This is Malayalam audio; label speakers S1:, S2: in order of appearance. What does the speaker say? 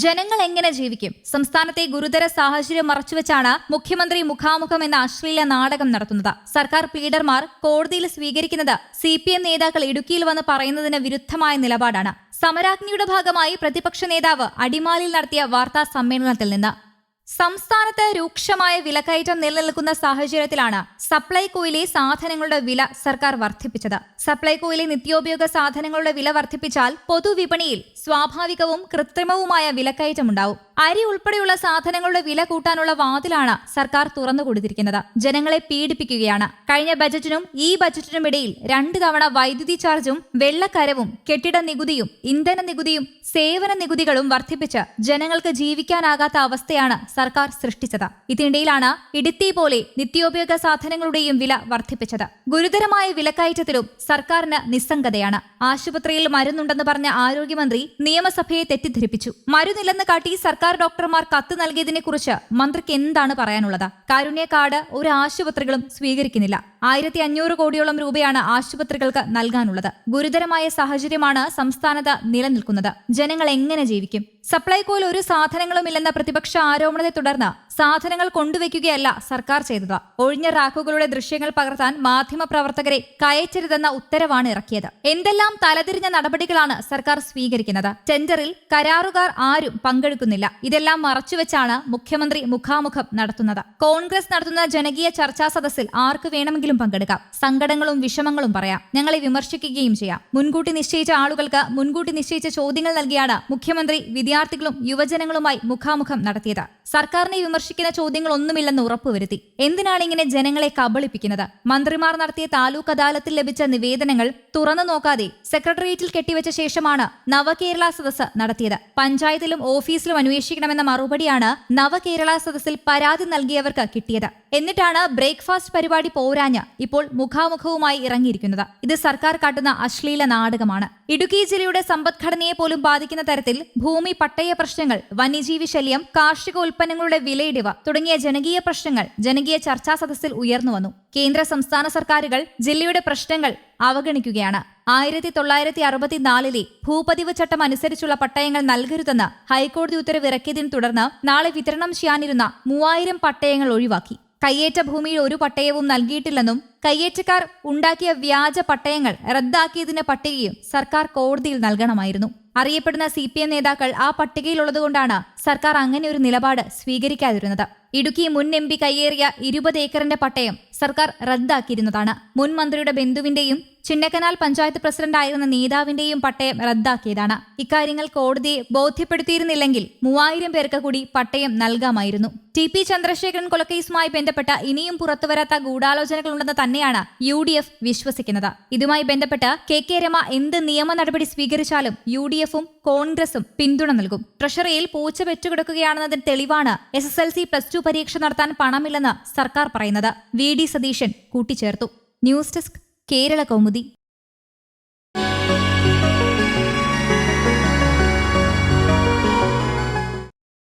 S1: ജനങ്ങൾ എങ്ങനെ ജീവിക്കും? സംസ്ഥാനത്തെ ഗുരുതര സാഹചര്യം മറച്ചുവെച്ചാണ് മുഖ്യമന്ത്രി മുഖാമുഖം എന്ന അശ്ലീല നാടകം നടത്തുന്നത്. സർക്കാർ പ്ലീഡർമാർ കോടതിയിൽ സ്വീകരിക്കുന്നത് സി പി എം നേതാക്കൾ ഇടുക്കിയിൽ വന്ന് പറയുന്നതിന് വിരുദ്ധമായ നിലപാടാണ്. സമരാജ്ഞിയുടെ ഭാഗമായി പ്രതിപക്ഷ നേതാവ് അടിമാലിൽ നടത്തിയ വാർത്താ സമ്മേളനത്തിൽ നിന്ന്. സംസ്ഥാനത്ത് രൂക്ഷമായ വിലക്കയറ്റം നിലനിൽക്കുന്ന സാഹചര്യത്തിലാണ് സപ്ലൈകോയിലെ സാധനങ്ങളുടെ വില സർക്കാർ വർദ്ധിപ്പിച്ചത്. സപ്ലൈകോയിലെ നിത്യോപയോഗ സാധനങ്ങളുടെ വില വർദ്ധിപ്പിച്ചാൽ പൊതുവിപണിയിൽ സ്വാഭാവികവും കൃത്രിമവുമായ വിലക്കയറ്റമുണ്ടാവും. അരി ഉൾപ്പെടെയുള്ള സാധനങ്ങളുടെ വില കൂട്ടാനുള്ള വാതിലാണ് സർക്കാർ തുറന്നു കൊടുത്തിരിക്കുന്നത്. ജനങ്ങളെ പീഡിപ്പിക്കുകയാണ്. കഴിഞ്ഞ ബജറ്റിനും ഈ ബജറ്റിനും ഇടയിൽ രണ്ട് തവണ വൈദ്യുതി ചാർജും വെള്ളക്കരവും കെട്ടിട നികുതിയും ഇന്ധന നികുതിയും സേവന നികുതികളും വർദ്ധിപ്പിച്ച് ജനങ്ങൾക്ക് ജീവിക്കാനാകാത്ത അവസ്ഥയാണ് സർക്കാർ സൃഷ്ടിച്ചത്. ഇതിനിടയിലാണ് ഇടുത്തി പോലെ നിത്യോപയോഗ സാധനങ്ങളുടെയും വില വർദ്ധിപ്പിച്ചത്. ഗുരുതരമായ വിലക്കയറ്റത്തിലും സർക്കാരിന് നിസ്സംഗതയാണ്. ആശുപത്രിയിൽ മരുന്നുണ്ടെന്ന് പറഞ്ഞ ആരോഗ്യമന്ത്രി നിയമസഭയെ തെറ്റിദ്ധരിപ്പിച്ചു. മരുന്നില്ലെന്ന് കാട്ടി സർക്കാർ ഡോക്ടർമാർ കത്ത് നൽകിയതിനെ കുറിച്ച് മന്ത്രിക്ക് എന്താണ് പറയാനുള്ളത്? കാരുണ്യ കാർഡ് ഒരു ആശുപത്രികളും സ്വീകരിക്കുന്നില്ല. ആയിരത്തി അഞ്ഞൂറ് കോടിയോളം രൂപയാണ് ആശുപത്രികൾക്ക് നൽകാനുള്ളത്. ഗുരുതരമായ സാഹചര്യമാണ് സംസ്ഥാനത്ത് നിലനിൽക്കുന്നത്. ജനങ്ങൾ എങ്ങനെ ജീവിക്കും? സപ്ലൈകോയിൽ ഒരു സാധനങ്ങളുമില്ലെന്ന പ്രതിപക്ഷ ആരോപണത്തെ തുടർന്ന് സാധനങ്ങൾ കൊണ്ടുവയ്ക്കുകയല്ല സർക്കാർ ചെയ്തത്. ഒഴിഞ്ഞ റാക്കുകളുടെ ദൃശ്യങ്ങൾ പകർത്താൻ മാധ്യമപ്രവർത്തകരെ കയറ്റരുതെന്ന ഉത്തരവാണ് ഇറക്കിയത്. എന്തെല്ലാം തലതിരിഞ്ഞ നടപടികളാണ് സർക്കാർ സ്വീകരിക്കുന്നത്? ടെൻഡറിൽ കരാറുകാർ ആരും പങ്കെടുക്കുന്നില്ല. ഇതെല്ലാം മറച്ചുവെച്ചാണ് മുഖ്യമന്ത്രി മുഖാമുഖം നടത്തുന്നത്. കോൺഗ്രസ് നടത്തുന്ന ജനകീയ ചർച്ചാ സദസ്സിൽ ആർക്ക് വേണമെങ്കിലും പങ്കെടുക്കാം. സങ്കടങ്ങളും വിഷമങ്ങളും പറയാം. ഞങ്ങളെ വിമർശിക്കുകയും ചെയ്യാം. മുൻകൂട്ടി നിശ്ചയിച്ച ആളുകൾക്ക് മുൻകൂട്ടി നിശ്ചയിച്ച ചോദ്യങ്ങൾ നൽകിയാണ് മുഖ്യമന്ത്രി വിദ്യാർത്ഥികളും യുവജനങ്ങളുമായി മുഖാമുഖം നടത്തിയത്. സർക്കാരിനെ വിമർശിക്കുന്ന ചോദ്യങ്ങളൊന്നുമില്ലെന്ന് ഉറപ്പുവരുത്തി. എന്തിനാണ് ഇങ്ങനെ ജനങ്ങളെ കബളിപ്പിക്കുന്നത്? മന്ത്രിമാർ നടത്തിയ താലൂക്ക് അദാലത്തിൽ ലഭിച്ച നിവേദനങ്ങൾ തുറന്നു നോക്കാതെ സെക്രട്ടേറിയറ്റിൽ കെട്ടിവെച്ച ശേഷമാണ് നവകേരള സദസ് നടത്തിയത്. പഞ്ചായത്തിലും ഓഫീസിലും അന്വേഷിക്കണമെന്ന മറുപടിയാണ് നവകേരള സദസ്സിൽ പരാതി നൽകിയവർക്ക് കിട്ടിയത്. എന്നിട്ടാണ് ബ്രേക്ക്ഫാസ്റ്റ് പരിപാടി പോരാഞ്ഞ് ഇപ്പോൾ മുഖാമുഖവുമായി ഇറങ്ങിയിരിക്കുന്നത്. ഇത് സർക്കാർ കാട്ടുന്ന അശ്ലീല നാടകമാണ്. ഇടുക്കി ജില്ലയുടെ സമ്പദ്ഘടനയെ പോലും ബാധിക്കുന്ന തരത്തിൽ ഭൂമി പട്ടയ പ്രശ്നങ്ങൾ വന്യജീവി ശല്യം കാർഷിക ഉൽപ്പന്നങ്ങളുടെ വിലയിടിവ് തുടങ്ങിയ ജനകീയ പ്രശ്നങ്ങൾ ജനകീയ ചർച്ചാ സദസ്സിൽ ഉയർന്നുവന്നു കേന്ദ്ര സംസ്ഥാന സർക്കാരുകൾ ജില്ലയുടെ പ്രശ്നങ്ങൾ അവഗണിക്കുകയാണ്. ആയിരത്തി തൊള്ളായിരത്തി അറുപത്തിനാലിലെ ഭൂപതിവ് ചട്ടം അനുസരിച്ചുള്ള പട്ടയങ്ങൾ നൽകരുതെന്ന് ഹൈക്കോടതി ഉത്തരവ് ഇറക്കിയതിനെ തുടർന്ന് നാളെ വിതരണം ചെയ്യാനിരുന്ന മൂവായിരം പട്ടയങ്ങൾ ഒഴിവാക്കി. കയ്യേറ്റ ഭൂമിയിൽ ഒരു പട്ടയവും നൽകിയിട്ടില്ലെന്നും കയ്യേറ്റക്കാർ ഉണ്ടാക്കിയ വ്യാജ പട്ടയങ്ങൾ റദ്ദാക്കിയതിന്റെ പട്ടികയും സർക്കാർ കോടതിയിൽ നൽകണമായിരുന്നു. അറിയപ്പെടുന്ന സി പി എം നേതാക്കൾ ആ പട്ടികയിലുള്ളതുകൊണ്ടാണ് സർക്കാർ അങ്ങനെ ഒരു നിലപാട് സ്വീകരിക്കാതിരുന്നത്. ഇടുക്കി മുൻ എം പി കയ്യേറിയ ഇരുപത് ഏക്കറിന്റെ പട്ടയം സർക്കാർ റദ്ദാക്കിയിരുന്നതാണ്. മുൻ മന്ത്രിയുടെ ബന്ധുവിന്റെയും ചിന്നക്കനാൽ പഞ്ചായത്ത് പ്രസിഡന്റായിരുന്ന നേതാവിന്റെയും പട്ടയം റദ്ദാക്കിയതാണ്. ഇക്കാര്യങ്ങൾ കോടതിയെ ബോധ്യപ്പെടുത്തിയിരുന്നില്ലെങ്കിൽ മൂവായിരം പേർക്ക് കൂടി പട്ടയം നൽകാമായിരുന്നു. ടി പി ചന്ദ്രശേഖരൻ കൊലക്കേസുമായി ബന്ധപ്പെട്ട ഇനിയും പുറത്തുവരാത്ത ഗൂഢാലോചനകളുണ്ടെന്ന് തന്നെയാണ് യു ഡി എഫ് വിശ്വസിക്കുന്നത്. ഇതുമായി ബന്ധപ്പെട്ട് കെ കെ രമ എന്ത് നിയമ നടപടി സ്വീകരിച്ചാലും യു ഡി എഫും കോൺഗ്രസും പിന്തുണ നൽകും. ട്രഷറിയിൽ പൂച്ച വെച്ചുകിടക്കുകയാണെന്നതിന് തെളിവാണ് S S L C plus two പരീക്ഷ നടത്താൻ പണമില്ലെന്ന് സർക്കാർ പറയുന്നത്. വി ഡി സതീശൻ കൂട്ടിച്ചേർത്തു. News desk Kerala Kaumudi